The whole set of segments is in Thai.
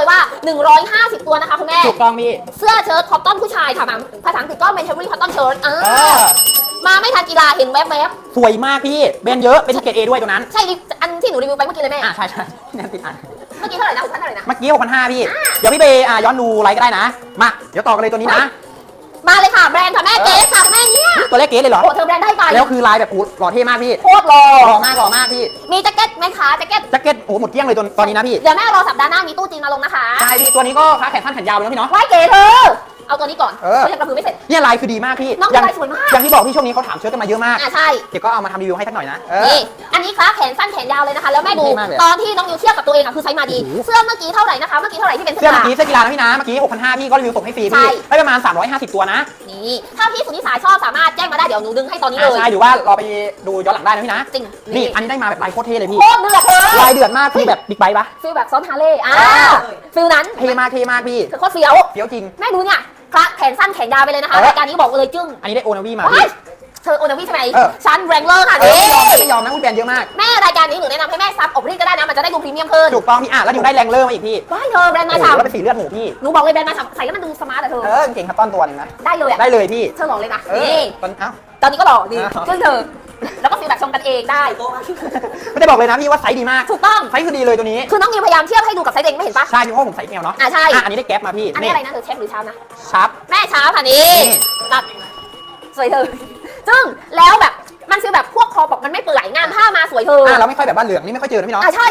เลยว่า 150 ตัวนะคะคุณแม่ ถูกต้องพี่เสื้อเชิ้ตคอตตอนผู้ชายค่ะมาภาษาอังกฤษก็เป็นเทมเบอรี่คอตตอนเชิ้ตอ่าเออมาไม่ทันกีฬาเห็นแวบสวยมากพี่แบรนด์เยอะเป็นเกรดเอด้วยตัวนั้นๆ ใช่ดิอันที่หนูรีวิวไปเมื่อกี้เลยแม่ อ่าใช่ใช่แนนติดอ่านเมื่อกี้เท่าไหร่นะหกพันเท่าไหร่นะ เมื่อกี้6,500พี่ เดี๋ยวพี่เบย์อะย้อนดูไลฟ์ก็ได้นะ มา เดี๋ยวต่อกันเลยตัวนี้นะ มาเลยค่ะแบรนด์ค่ะแม่เกสค่ะแม่เนี่ย ตัวแรกเกสเลยเหรอ โอ้เธอแบรนด์ได้ไปแล้วคือลายแบบโอ้โหหล่อเท่มากพี่โคตรหล่อหล่อมากหล่อมากพี่ มีแจ็คเก็ตไหมคะแจ็คเก็ต แจ็คเก็ตโอ้โหหมดเกลี้ยงเลยตัวตอนนี้นะพี่ เดี๋ยวแม่รอสัปดาห์หน้ามีตู้จีนมาลงนะคะ ใช่พี่ตัวนี้ก็ขาแขนสั้นแขนยาวเลยนะพี่เนาะไหว้เก๋เธอ เอาตัวนี้ก่อนเออเขายังกระพือไม่เสร็จ เนี่ยลายคือดีมากพี่น้องอย่างลายสวยมาก อย่างที่บอกพี่ช่วงนี้เขาถามเชื้อกันมาเยอะมาก อ่าใช่ เดี๋ยวก็เอามาทำรีวิวให้สักหน่อยนะเออ นี่ อันนี้คลาสแขนสั้นแขนยาวเลยนะคะ แล้วแม่ดู เท่มากเลยตอนที่น้องนิวเทียบกับตัวเองอะคือไซส์มาดี โอ้โห เสื้อเมื่อกี้เท่าไหร่นะคะ เมื่อกี้เท่าไหร่ที่เป็นเสื้เสื้ออเมื่อกี้เสื้อกีฬานะพี่นะ เมื่อกี้ 6,500 พี่ก็รีวิวส่งให้ฟรีใช่ พี่ได้ประมาณ 350 ตัวนะนี่ ถ้าพี่สุนิสาชอบสามารถแจ้งมาได้เดี๋ยวหนูดึงให้ตอนนี้เลอ่ายใช่หรือว่าเราไปดูย้อนหลังได้นะพี่นะ จริงนี่อันนี้ได้มาแบบลายโคตรเท่เลยพี่ โคตรเดือดเธอลายเดือดมากพี่แบบบิ๊กไบค์ปะฟิลแบบซ้อนฮาร์เลย์อ่าอ่าฟิลนั้นเท่มากเท่มากพี่ เธอโคตรเฟี้ยวเฟี้ยวจริง แม่ดูเนี่ย คลาสแขนสั้นแขนยาวไปเลยนะคะเออรายการนี้บอกเลยจึ้งอันนี้ได้โอนาวีมา ว้าพี่ยเธอโอนาวิใช่ไหมเออชั้นแรงเลอร์ค่ะเอนี่อไม่ยอมนะไม่ยอมนะคุณแบรนด์เยอะมาก แม่รายการนี้หนูแนะนำให้แม่ซับอบรีดก็ได้นะมันจะได้ดูพรีเมียมขึ้นถูกต้องพี่อะแล้วอยู่ได้แรงเลอร์มาอีกพี่ว้ายเธอแบรนด์โอ้มาโหฉ่แล้วเป็นสีเลือดหมูพี่ำหนูบอกเลยแบรนด์มาฉ่ำใส่แล้วมันดูสมาร์ทอะเธอ เออเก่งคัตตอนตัวหนึงนะ ได้เลยอะได้เลยพี่ เธอหล่อเลยนะเออนี่ตอนเอ้า ตอนนี้ก็หล่อดีอ่าซึ่งเธอ แล้วก็ฟีลแบบชมกันเองได้ ไม่ได้บอกเลยนะพี่ว่าไซส์ดีมากถูกต้อง ไซส์คือดีเลยตัวนี้ คือน้องนิวพยายามเทียบให้ดูกับไซส์เด็กไม่เห็นปะ ใช่พี่เพราะผมไซส์แมวเนาะอ่าใช่อะอันนี้ได้แก๊ปมาพี่อันนี้อะไรนะเธอเช็คหรือเช้านะชาร์ปแม่เช้าค่ะนี่นี่ ตัดสวยเธอซึ่งแล้วแบบมันคือแบบพวกคอบอกมันไม่เปื่อยงานผ้ามาสวยเธออะเราไม่ค่อยแบบว่าเหลืองนี่ไม่ค่อยเจอนะพี่เนาะ อ่าใช่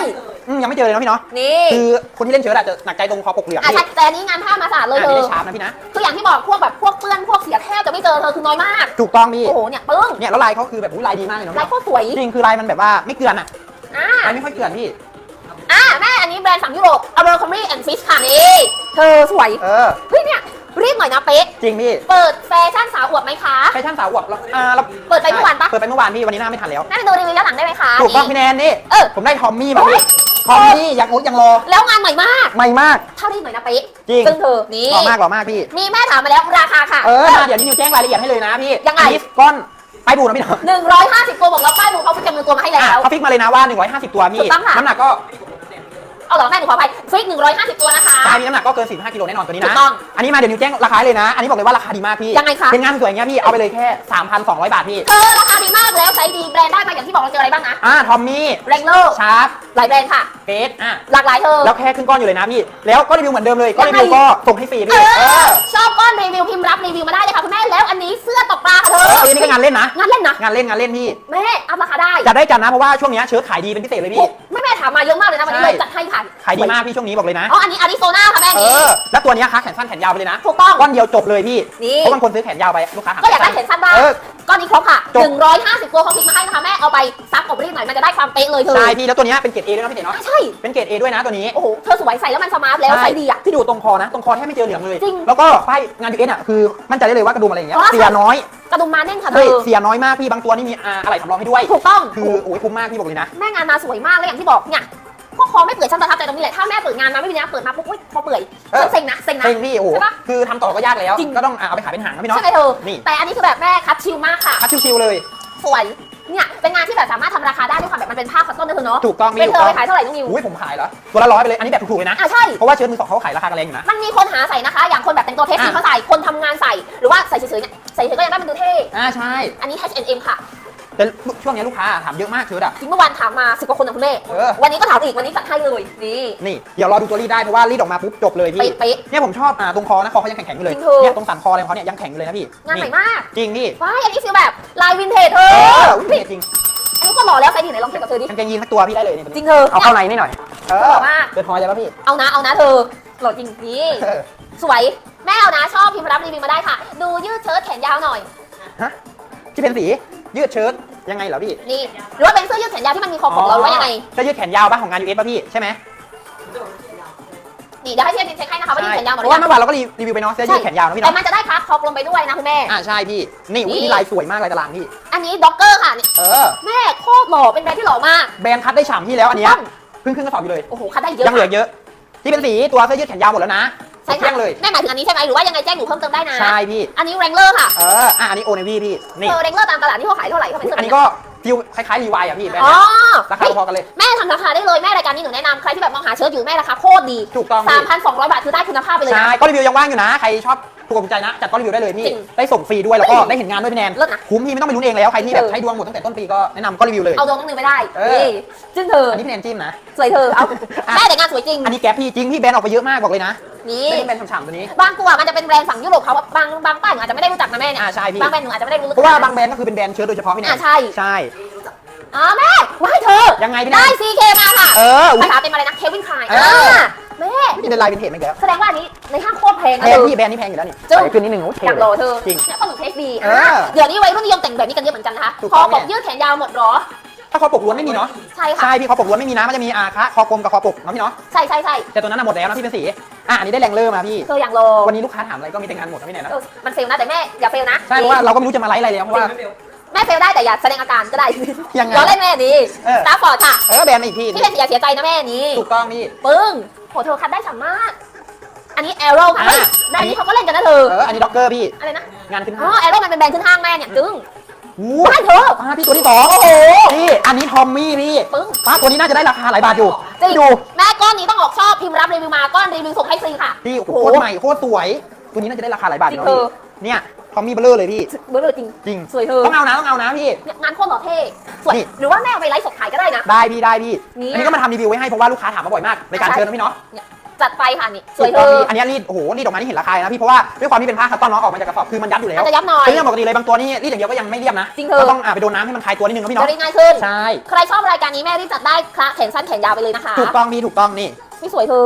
อืมยังไม่เจอเลยนะพี่เนาะนี่คือคนที่เล่นเชิ้ตอาจจะหนักใจตรงคอปกเหลืองอ่าพี่ใช่แต่อันนี้งานผ้ามาสะอาดเลยอะเธอันนี้อได้ชาร์ปนะพี่นะคืออย่างที่บอกพวกแบบพวกเปื้อนพวกเสียแทบจะไม่เจอเธอคือน้อยมาก ถูกต้องพี่โอ้โหเนี่ยปึ้งเนี่ยแล้วลายเขาคือแบบอุ๊ยลายดีมากเลยเนาะลายโคตรสวยจริงคือลายมันแบบว่าไม่เกลือนอะอ่าลายไม่ค่อยเกลือนพี่อ่าแม่อันนี้แบรนด์ฝั่งยุโรป a b e r c r o m b i e and Fitch ค่ะนี่เธอสวยเออเฮ้ยเนี่ยรีบหน่อยนะเป๊ะจริงพี่ เปิดแฟชั่นสาวอวบไหมคะแฟชั่นสาวอวบเราอ่าเราเปิดไปเมื่อวานปะเปิดไปเมื่อวานพี่วันนี้หน้าไม่ทันแล้วแม่ไปดูรีวิวย้อนหลังได้ไหมคะถูกต้องนี่พี่แนนนี่เออผมได้ทอมมี่มาโอ้ยพี่ ทอมมี่ยังงดยังรอแล้วงานใหม่มาก ใหม่มากถ้ารีบหน่อยนะเป๊ะจริง ซึ่งเธอนี่หล่อมากหล่อมากพี่ มีแม่ถามมาแล้วราคาค่ะ เออมาเดี๋ยวนิวแจ้งรายละเอียดให้เลยนะพี่ยังไงอันนี้ก้อนไปบูนะพี่เนาะหนึ่งร้อยห้าสิบตัวบอกแล้วป้ายดูเขาจำนวนตัวมาให้อะแล้วเขาฟิกมาเลยนะว่า 150 ตัวถูพี่กต้องค่ะ น้ำหนักก็ เอาเหรอแม่หนูขอไปฟิกหนึ่งร้อยห้าสิบตัวนะคะใช่มีน้ำหนักก็เกิน 45กิโลแน่นอนตัวนี้ถูนะกต้องอันนี้มาเดี๋ยวนิวแจ้งราคาให้เลยนะ อันนี้บอกเลยว่าราคาดีมากพี่ยังไงคะ เป็นงานสวยๆอย่างเงี้ยพี่ เอาไปเลยแค่ 3,200 บาทพี่ เธอราคาดีมากแล้วใช้ดีแบรนด์ได้มาอย่างที่บอกเราเจออะไรบ้างนะอ่า ทอมมี่ แรงเลอร์ชาร์ปหลายแบรนด์ค่ะ เกสอะ หลากหลายเธอ แล้วแค่ขึ้นก้อนอยู่เลยนะพี่ แล้วก็รีวิวเหมือนเดิมเลย ก็รีวิวยังไงก็ส่งให้ฟรีเอพี่เอออชอบก้อนรีวิวพิมพ์รับรีวิวมาได้เลยค่ะคุณแม่แล้วอันนี้เสื้อตกปลาค่ะเธเออออันนี้ก็งานเล่นนะ งานเล่นนะงานเล่นงานเล่นพี่ แม่อัพราคาได้จัดได้จัดนะเพราะว่าช่วงเนี้ยเชิ้ตขายดีเป็นพิเศษเลยพี่ แม่แม่ถามมาเยอะมากเลยนะวันนี้ใช่เลยจัดให้ค่ะขายดีมากพี่ช่วงนี้บอกเลยนะ อ๋อ อันนี้อาริโซนาค่ะแม่เอนี่อแล้วตัวเนี้ยคะแขนสั้นแขนยาวไปเลยนะถูกต้องก้อนเดียวจบเลยพี่ นี่ เพราะบางคนซื้อแขนยาวไปลูกค้าหก็อยากได้แขนสั้นบ้างเออ ก้อนนี้ครบค่ะ จบ 150ตัวเขาคิดมาให้นะคะแม่ เอาไปซักอบรีดหน่อยมันจะได้ความเป๊ะเลยเธอใช่พี่แล้วตัวเนี้ยเป็นเกรดเอด้วยนะพี่เจ๋เนาะอะใช่ เป็นเกรดเอด้วยนะตัวนี้โอ้โห เธอสวยใส่แล้วมันสมาร์ทแล้วใส่ดีอะ ที่ดูตรงคอนะ ตรงคอแทบไม่เจอเหลืองเลย จริงแล้วก็ป้ายงานยูเอสอะคือมั่นใจได้เลยว่ากระดุมอะไรอย่างเงี้ยอ๋อเสียน้อยกระดุมมาแน่นค่ะเธเฮ้ยอ เสียน้อยมากพี่บางตัวนี่มีอ่าอะไรสำรองให้ด้วย ถูกต้อง คือโอ้ยคุ้มมากพี่บอกเลยนะ แม่งานมาสวยมากเลยอย่างที่บอกเนี่ยพว กคอไม่เปื่อยฉันประทับใจตรงนี้แหละถ้าแม่เปิดงานมาไม่มีนะเปิดมาปุ๊บอุ้ยคอเปื่อยเออฉันเซ็งนะเซ็งนะ เซ็งพี่โอ้โหใช่ปะคือทำต่อก็ยากแล้ว จริง ก็ต้องอ่าเอาไปขายเป็นหางนะพี่เนาะ ใช่ไหมเธอนี่ แต่อันนี้คือแบบแม่คัดชิลมากค่ะ คัดชิวๆเลย สวยเนี่ยเป็นงานที่แบบสามารถทำราคาได้ด้วยความแบบมันเป็นผ้าคอตตอนนะเธอเนาะถูกต้องพี่เป็นถูเธกอต้ไปองขายเท่าไหร่น้องนิวอุ้ยผมขายเหรอตัวละร้อยไปเลย อันนี้แบบถูกๆเลยนะ อะใช่ เพราะว่าเชิ้ตมือสองเขาขายราคากันแรงอยู่นะ มันมีคนหาใส่นะคะ อย่างคนแบบแต่งตัวเทสอะทีเขาใส่คนทำงานใส่หรือว่าใส่เฉยๆเนี่ยใส่เฉยๆก็ยังได้มันดูเท่ อ่าใช่ อันนี้ H&M ค่ะ แต่ช่วงนี้ลูกค้าถามเยอะมากเชิ้ตอะจริงเมื่อวานถามมาสิบกว่าคนนะคุณแม่ เออ วันนี้ก็ถามอีกวันนี้จัดให้เลยนี่ นี่เดี๋ยวรอดูตัวรีดได้เพราะว่ารีดออกมาปุ๊บจบเลยพี่เป๊ะเนี่ยผมชอบอ่าตรงคอนะคอเขายังแข็งๆอยู่เลยจริงเถอะ เนี่ยตรงสันคออะไรของเขาเนี่ยยังแข็งอยู่เลยนะพี่ๆงานใหม่นี่มากจริงพี่ว้ายอันนี้ฟีลแบบลายวินเทจเธอเอออุ๊ยจริงอันนี้ก็หล่อแล้วใส่ดีไหนลองเทียบกับเธอดิกางเกงยีนสักตัวพี่ได้เลยนี่จริงเธอ เอาเข้าในนี่หน่อยเอหล่ออมากเกิดพอยเลยป่ะพี่ เอานะเอานะเธอหล่อจริงนี่เออ สวยแม่เอานะชอบพิมพ์รับรีวิวมาได้ค่ะ ดูยืดเชิ้ตแขนยาวหน่อยฮะที่เป็นสียืดเชิ้ต ยังไงเหรอพี่นี่หรือว่าเป็นเสื้อยืดแขนยาวที่มันมีคอของเราหรือว่ายังไง เสื้อยืดแขนยาวป่ะของงาน US ป่ะพี่ใช่ไหมนี่เดี๋ยวให้เชียร์เช็คให้นะคะว่ายืดแขนยาวหมดเพหรืราะอว่ายังเมื่อวานเราก็รีวิวไปเนาะเสื้อยืดแขนยาวนะพี่แต่เนาะมันจะได้คลาสคอกลงไปด้วยนะคุณแม่ อ่าใช่พี่นี่อุ๊ยนี่ นี่ลายสวยมากลายตารางพี่ อันนี้ด็อกเกอร์ค่ะนี่เออ แม่โคตรหล่อเป็นแบรนด์ที่หล่อมาก แบรนด์คัดได้ฉ่ำพี่แล้วอันเนี้ยต้อง เพิ่งขึ้นกระสอบอยู่เลย โอ้โหคัดได้เยอะยังเหลือเยอะ ที่เป็นสีตัวเสื้อยืดแขนยาวหมดแล้วนะใช่เที่ค่ะยงเลย แม่หมายถึงอันนี้ใช่ไหมหรือว่ายังไงแจ้งหนูเพิ่มเติมได้นะ ใช่พี่ อันนี้แรงเลอร์ค่ะเอออะอันนี้โอเนวีพี่นี่เออแรงเลอร์ตามตลาดที่เขาขายเท่าไหร่เขาเป็นเสื้ออันนี้ก็ฟิลคล้ายๆรีวายอะพี่แบรนด์อ๋อเนี้ยราคาพอๆกันเลย แม่ทำราคาได้เลยแม่รายการนี้หนูแนะนำใครที่แบบมองหาเชิ้ตอยู่แม่ราคาโคตรดีถูกต้องสาพี่มพันสองร้อยบาทคือได้คุณภาพไปเลยใช่นะก็รีวิวยังว่างอยู่นะ ใครชอบ ถูกอกถูกใจนะ จัดก็รีวิวได้เลยพี่ จริงได้ส่งฟรีด้วยแล้วก็เฮ้ยได้เห็นงานด้วยพี่แนนเลิศนะคุ้มพี่ไม่ต้องไปลุ้นเองแล้ว ใครที่แบบเออ ใช้ดวงหมดตั้งแต่ต้นปีก็แนะนำก็รีวิวเลย เอาดวงน้องหนึ่งไปได้เออ นี่จึ้งเธออันนี้พี่แนนจิ้มนะ สวยเธอเอาอะ แม่แต่งานสวยจริงอันนี้แก๊ปพี่จริงพี่แบรนด์ออกไปเยอะมากบอกเลยนะนี่ ไม่ได้แบรนด์ฉ่ำๆตัวนี้ บางตัวมันจะเป็นแบรนด์ฝั่งยุโรปเขาบางบางป้ายหนูอาจจะไม่ได้รู้จักนะแม่เนี่ยอ่าใช่พี่ บางแบรนด์หนูอาจจะไม่ได้รู้เพราะว่าบางแบรนด์ก็คือเป็นแบรนด์เชิ้ตโดยเฉพาะพี่แนอ่านใช่ ใช่ อ๋อแม่ว้ายเธอยังไงพี่แนได้น CK มาค่ะเอออุ๊ภายษาเต็มอะไรนะเควินคายเออแม่นี่เป็นลายเป็นเทจไหมแกแสดงว่าอันนี้ในห้างโคตรแพงนะแพงเธอ พี่แบรนด์นี้แพงอยู่แล้วนี่จึ้งใส่ขึ้นนิดนึงโอ้เท่อยากเลรอยเธอจริง เนี่ยข้อหนูเทสดีเออเดี๋ยวนี้วัยรุ่นนิยมแต่งแบบนี้กันเยอะเหมือนกันนะคะถูกคต้อองปกยืดแขนยาวหมดเหรอ ถ้าคอปกล้วนไม่มีเนาะใช่ค่ะ ใช่พี่คอปกล้วนไม่มีนะมันจะมีอาคะคอกลมกับคอปกเนาะพี่เนาะใช่ใช่ใช่แต่ตัวนั้นน่ะหมดแล้วนะพี่เป็นสีอะอันนี้ได้แรงเริ่มมาพี่ เธออยากรอวันนี้ลูกค้าถามอะไรก็มีแต่งานหมดนะพี่แนนนะเออมันเฟลนะแต่แม่อย่าเฟลนะใช่เพราะว่าเราก็ไม่รู้จะมาไลฟ์อะไรแล้วเพราะว่า แม่เฟลได้แต่อย่าแสดงอาการก็ได้ยังไงเราเล่นแม่นี้เออ สตาร์ฟอร์ดค่ะเออแบรนด์มาอีกพี่นี่เป็นอย่าเสียใจนะแม่นี้ถูกต้องพี่ ปึ้งโหเธอคัดได้ฉ่ำมาก อันนี้แอโร่ค่ะอะ เฮ้ยแบรนด์นี้เขาก็เล่นกันนะเธอเอออันนี้ด็อกเกอร์พี่ อะไรนะงานขึ้นอ๋ห้าอแอโร่มันเป็นแบรนด์ขึ้นห้างแม่เนี่ยจึ้งอู้ได้เธอป้าพี่ตัวที่สองโอ้โหพี่อันนี้ทอมมี่พี่ปึ้ง ป้าตัวนี้น่าจะได้ราคาหลายบาทอยู่จริงดูแม่ก้อนนี้ต้องออกชอบพิมพ์รับรีวิวมาก้อนรีวิวส่งให้ฟรีค่ะ พี่โอ้โหโอ้โหโคตรใหม่โคตรสวย ตัวนี้น่าจะได้ราคาหลายบาทอยู่จริงนะพี่เนี่ยทอมมี่เบลเลอร์เลยพี่ เบอร์เลยจริง จริง สวยเธอต้องเอานะต้องเอานะพี่ เนี่ยงานโคตรหล่อเท่สวยนี่ หรือว่าแม่เอาไปไลฟ์สดขายก็ได้นะ ได้พี่ได้พี่เนี่ยอันนี้ก็มาทำรีวิวไว้ให้เพราะว่าลูกค้าถามมาบ่อยมากในการเชิญนะพี่เนาะเนี่ยจัดไปค่ะนี่สถูวยกเธต้องอพี่อันนี้รีดโอ้โหรีดออกมานี่เห็นราคาเลยนะพี่เพราะว่าด้วยความที่เป็นผ้าคัตตอนเนาะออกมาจากกระสอบคือมันยับอยู่แล้วมันจะยับหน่อยเป็นเรื่องปกติเลยบางตัวนี่รีดอย่างเดียวก็ยังไม่เรียบนะจริงเธอก็ต้องอ่าไปโดนน้ำให้มันคลายตัวนิดนึงนะพี่จะเนาะได้ง่ายขึ้น ใช่ ใครชอบรายการนี้แม่รีบจัดได้คละแขนสั้นแขนยาวไปเลยนะคะ ถูกต้องพี่ถูกต้องนี่ นี่สวยเธอ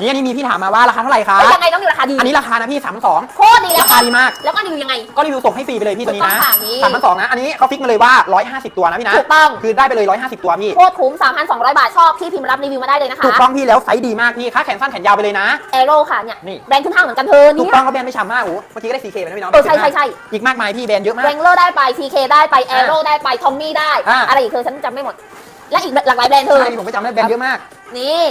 นี่อันนี้มีพี่ถามมาว่าราคาเท่าไหร่คะเอ้ยยังไงต้องมีราคาดีอันนี้ราคานะพี่สามพันสองโคตรดีแล้ราวคาดีมาก แล้วก็รีวิวยังไง ก็รีวิวส่งให้ฟรีไปเลยพี่ตัวนี้นะถูกต้องค่ะนี่สามพันสองนะ อันนี้เขาฟิกมาเลยว่า 150 ตัวนะพี่นะ ถูกต้อง คือได้ไปเลย 150 ตัวพี่ โคตรคุ้ม 3,200 บาท ชอบที่พิมพ์รับรีวิวมาได้เลยนะคะ ถูกต้องพี่แล้วไซส์ดีมากพี่ค่าแขนสั้นแขนยาวไปเลยนะ แอโร่ค่ะเนี่ยนี่ แบรนด์ขึ้นห้างเหมือนกันเธอถูเนี่กยต้องก็แบรนด์ไม่ฉ่ำมากโอ้โหเมื่อกี้ก็ได้ 4K ไปนะพี่น้องเออใช่ใช่ใช่ อีกมากมายพี่แบรนด์เยอะมาแรกงเลอร์ได้ไป TK ได้ไปแอโร่ได้ไปทอมมี่ได้ อ่า อะไรอีกเธอฉันจำไม่หมด และอีกหลากหลายแบรนด์เธอ ใช่ผมก็จำได้แบรนด์เยอะมาก นี่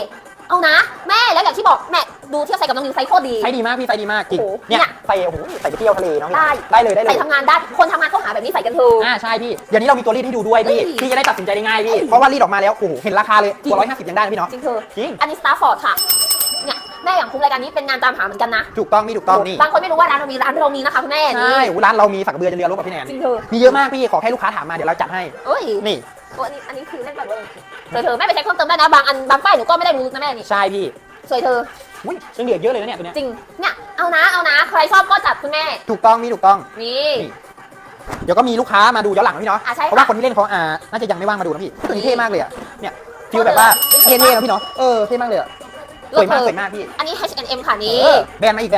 เอานะ แม่แล้วอย่างที่บอกแม่ดูเทียบใส่กับน้องนิวไซส์โคตรดี ไซส์ดีมากพี่ไซส์ดีมากจริงโอ้โหเนี่ยเนี่ย ใส่โอ้โหใส่ไปเที่ยวทะเลเนาะพี่ได้ ได้เลยได้เลใส่ยทำงานได้คนทำงานเข้าหาแบบนี้ใส่กันเธออ่าใช่พี่เดี๋ยวนี้เรามีตัวรีดให้ดูด้วยพี่เอ้ย พี่จะได้ตัดสินใจได้ง่ายพี่เพราะว่ารีดออกมาแล้วโอ้โหเห็นราคาเลยตัว150ยังได้นะพี่เนาะจริงเธอ จริงอันนี้สตาร์ฟอร์ดค่ะ เนี่ยแม่อย่างคุ้มรายการนี้เป็นงานตามหาเหมือนกันนะ ถูกต้องพี่ถูกต้องนี่บางคนไม่รู้ว่าร้านเรามีร้านเรามีนะคะคุณแม่ใช่นี่โอ้โหร้านเรามีสักกระเบือจะเรือรบกับพี่แนนจริงเธอมีเยอะมากพี่ขอแค่ลูกค้าถามมาเดี๋ยวเราจัดให้ เอ้ย นี่โอ้อันนี้อันนี้คือเล่นแบบเลยเธอเธอแม่ไปเช็คเพิ่มเติมได้นะบางอันบางป้ายหนูก็ไม่ได้รู้นะแม่นี่ใช่พี่สวยเธออุ้ยยังเหลือเยอะเลยนะเนี่ยตัวเนี้ยจริงเนี่ยเอานะเอานะใครชอบก็จัดคุณแม่ถูกต้องพี่ถูกต้องนี่ เดี๋ยวก็มีลูกค้ามาดูย้อนหลังนะพี่เนาะอะใช่ค่ะเพราะว่าคนที่เล่นเขาอ่าน่าจะยังไม่ว่างมาดูนะพี่ตัวนี้เท่มากเลยอะเนี่ยฟิลแบบว่าเท่ๆนะพี่เนาะเออเท่มากเลยอะสวยมากสวยมากพี่อันนี้ H&M ค่ะเอนี่อแบรนด์มาอีกแบรนด์